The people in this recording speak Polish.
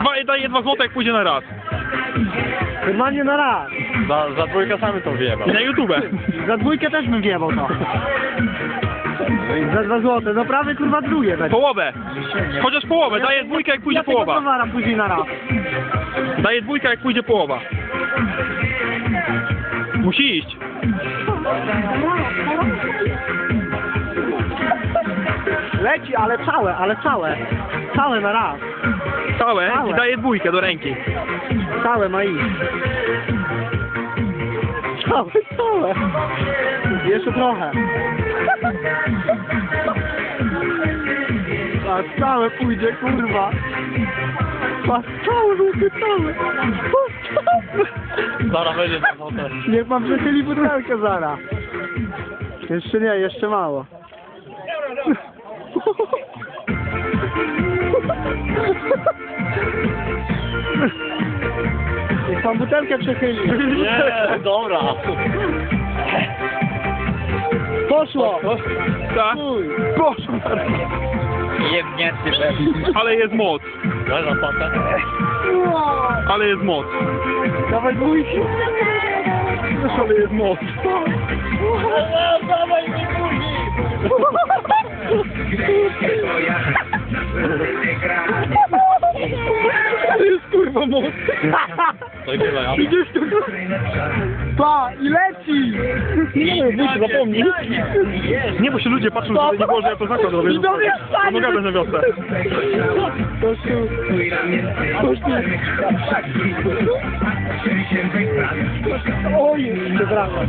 Dwa, daję dwa złote jak pójdzie na raz. Normalnie na raz. Za, za dwójkę samy to wyjebał. I na YouTube. Za dwójkę też bym wjebał to. Za dwa złote, no prawie kurwa drugie będzie. Połowę. Chociaż połowę. Daję dwójkę jak pójdzie ja tego połowa. towaram później na raz. Daję dwójkę jak pójdzie połowa. Musi iść. Leci, ale całe, ale całe. Całe na raz. Całe Całe. i daję dwójkę do ręki. Całe ma iść. Całe, całe. Jeszcze trochę. A całe pójdzie, kurwa. A całe, żółty, całe. A, całe. Zaraz będzie za złote. Niech mam przechyli butelkę zara. Jeszcze nie, jeszcze mało. Pan butelkę przechyli. Nie, dobra. Poszło! Tak? Chuj. Proszę. Jebnięty pewnie. Ale jest moc. Daj zapłatę. Ale jest moc. Dawaj dwójki. Ale jest moc. Dawaj mi Ale moc. To nie ja. Idziesz tu. Pa, i leci! Nie, wójt zapomnij. Nie, bo się ludzie patrzą, że nie było, że ja to zakład robię. I do mnie wstanie. Pomagamy na wiosnę. To tu. To tu. Oj, przepraszam.